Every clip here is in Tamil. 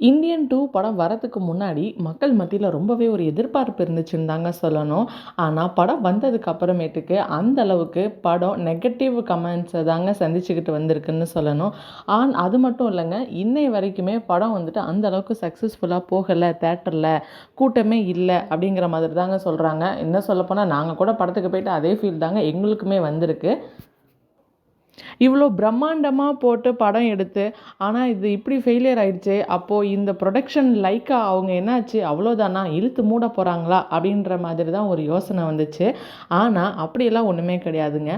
இந்தியன் டூ படம் வரதுக்கு முன்னாடி மக்கள் மத்தியில் ரொம்பவே ஒரு எதிர்பார்ப்பு இருந்துச்சுன்னு தாங்க சொல்லணும். ஆனால் படம் வந்ததுக்கு அப்புறமேட்டுக்கு அந்த அளவுக்கு படம் நெகட்டிவ் கமெண்ட்ஸை தாங்க சந்திச்சுக்கிட்டு வந்திருக்குன்னு சொல்லணும். ஆன் அது மட்டும் இல்லைங்க இன்னை வரைக்குமே படம் வந்துட்டு அந்த அளவுக்கு சக்ஸஸ்ஃபுல்லாக போகலை தேட்டரில் கூட்டமே இல்லை அப்படிங்கிற மாதிரி தாங்க சொல்கிறாங்க என்ன சொல்லப்போனால் நாங்கள் கூட படத்துக்கு போயிட்டு அதே ஃபீல் தாங்க எங்களுக்குமே வந்திருக்கு. இவ்வளோ பிரம்மாண்டமாக போட்டு படம் எடுத்து ஆனால் இது இப்படி ஃபெயிலியர் ஆயிடுச்சு அப்போது இந்த ப்ரொடக்ஷன் லைக்கா அவங்க என்னாச்சு? அவ்வளோதானா இழுத்து மூட போகிறாங்களா அப்படின்ற மாதிரி தான் ஒரு யோசனை வந்துச்சு. ஆனால் அப்படியெல்லாம் ஒன்றுமே கிடையாதுங்க.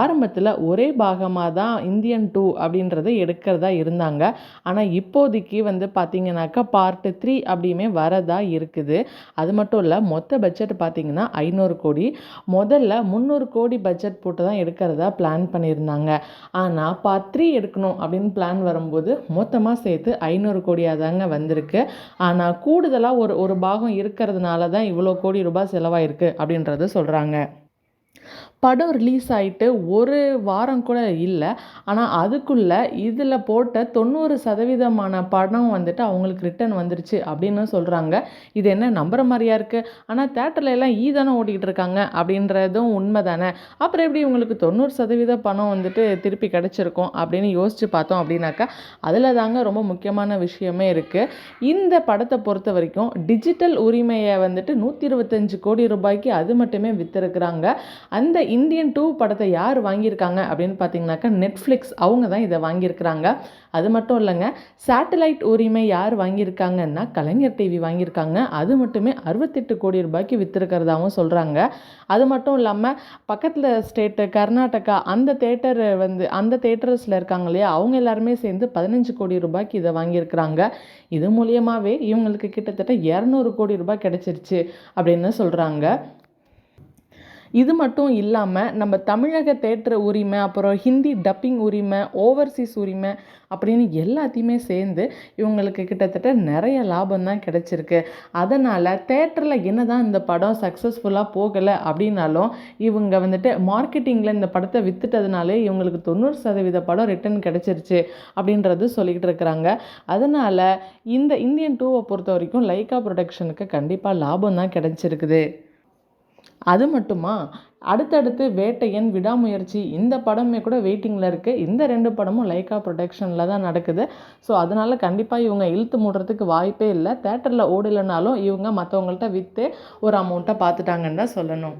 ஆரம்பத்தில் ஒரே பாகமாக தான் இந்தியன் டூ அப்படின்றத எடுக்கிறதா இருந்தாங்க. ஆனால் இப்போதைக்கு வந்து பார்த்திங்கனாக்கா பார்ட்டு த்ரீ அப்படியுமே வரதா இருக்குது. அது மட்டும் இல்லை மொத்த பட்ஜெட் பார்த்திங்கன்னா ஐநூறு கோடி. முதல்ல முந்நூறு கோடி பட்ஜெட் போட்டு தான் எடுக்கிறதா பிளான் பண்ணியிருந்தாங்க. ஆனால் பார்ட் த்ரீ எடுக்கணும் அப்படின்னு பிளான் வரும்போது மொத்தமாக சேர்த்து ஐநூறு கோடியாக தாங்க வந்திருக்கு. ஆனால் கூடுதலாக ஒரு ஒரு பாகம் இருக்கிறதுனால தான் இவ்வளோ கோடி ரூபாய் செலவாயிருக்கு அப்படின்றத சொல்கிறாங்க படம் ரிலீஸ் ஆகிட்டு ஒரு வாரம் கூட இல்லை. ஆனால் அதுக்குள்ளே இதில் போட்ட தொண்ணூறு சதவீதமான படம் வந்துட்டு அவங்களுக்கு ரிட்டன் வந்துருச்சு அப்படின்னு சொல்கிறாங்க இது என்ன நம்புகிற மாதிரியா இருக்குது ஆனால் தேட்டரில் எல்லாம் ஈ தானே ஓடிக்கிட்டு இருக்காங்க அப்படின்றதும் உண்மை தானே. அப்புறம் எப்படி உங்களுக்கு தொண்ணூறு சதவீத பணம் வந்துட்டு திருப்பி கிடச்சிருக்கும் அப்படின்னு யோசித்து பார்த்தோம் அப்படின்னாக்கா அதில் தாங்க ரொம்ப முக்கியமான விஷயமே இருக்குது இந்த படத்தை பொறுத்த வரைக்கும் டிஜிட்டல் உரிமையை வந்துட்டு நூற்றி இருபத்தஞ்சு கோடி ரூபாய்க்கு அது மட்டுமே விற்றுருக்குறாங்க அந்த இந்தியன் டூ படத்தை யார் வாங்கியிருக்காங்க அப்படின்னு பார்த்தீங்கன்னாக்கா நெட்ஃப்ளிக்ஸ் அவங்க தான் இதை வாங்கியிருக்கிறாங்க. அது மட்டும் இல்லைங்க சேட்டலைட் உரிமை யார் வாங்கியிருக்காங்கன்னா கலைஞர் டிவி வாங்கியிருக்காங்க. அது மட்டுமே அறுபத்தெட்டு கோடி ரூபாய்க்கு விற்றுருக்கிறதாகவும் சொல்கிறாங்க அது மட்டும் இல்லாமல் பக்கத்தில் ஸ்டேட்டு கர்நாடகா அந்த தேட்டர் வந்து அந்த தேட்டர்ஸில் இருக்காங்க இல்லையா அவங்க எல்லாருமே சேர்ந்து பதினஞ்சு கோடி ரூபாய்க்கு இதை வாங்கியிருக்கிறாங்க. இது மூலியமாகவே இவங்களுக்கு கிட்டத்தட்ட இரநூறு கோடி ரூபாய் கிடச்சிருச்சு அப்படின்னு சொல்கிறாங்க இது மட்டும் இல்லாமல் நம்ம தமிழக தேட்டர் உரிமை அப்புறம் ஹிந்தி டப்பிங் உரிமை ஓவர்சீஸ் உரிமை அப்படின்னு எல்லாத்தையுமே சேர்ந்து இவங்களுக்கு கிட்டத்தட்ட நிறைய லாபம் தான் கிடச்சிருக்கு. அதனால் தேட்டரில் என்ன தான் இந்த படம் சக்ஸஸ்ஃபுல்லாக போகலை அப்படின்னாலும் இவங்க வந்துட்டு மார்க்கெட்டிங்கில் இந்த படத்தை விற்றுட்டதுனாலே இவங்களுக்கு தொண்ணூறு சதவீத படம் ரிட்டர்ன் கிடச்சிருச்சு அப்படின்றது சொல்லிக்கிட்டு இருக்கிறாங்க. அதனால் இந்த இந்தியன் டூவை பொறுத்த வரைக்கும் லைக்கா ப்ரொடக்ஷனுக்கு கண்டிப்பாக லாபம் தான் கிடச்சிருக்குது. அது மட்டுமா? அடுத்தடுத்து வேட்டையன் விடாமுயற்சி. இந்த படமே கூட வெயிட்டிங்கில் இருக்குது இந்த ரெண்டு படமும் லைக்கா ப்ரொடக்ஷனில் தான் நடக்குது. ஸோ அதனால் கண்டிப்பாக இவங்க இழுத்து மூடுறதுக்கு வாய்ப்பே இல்லை. தேட்டரில் ஓடலைனாலும் இவங்க மற்றவங்கள்ட்ட விற்று ஒரு அமௌண்ட்டை பார்த்துட்டாங்கன்னு தான் சொல்லணும்.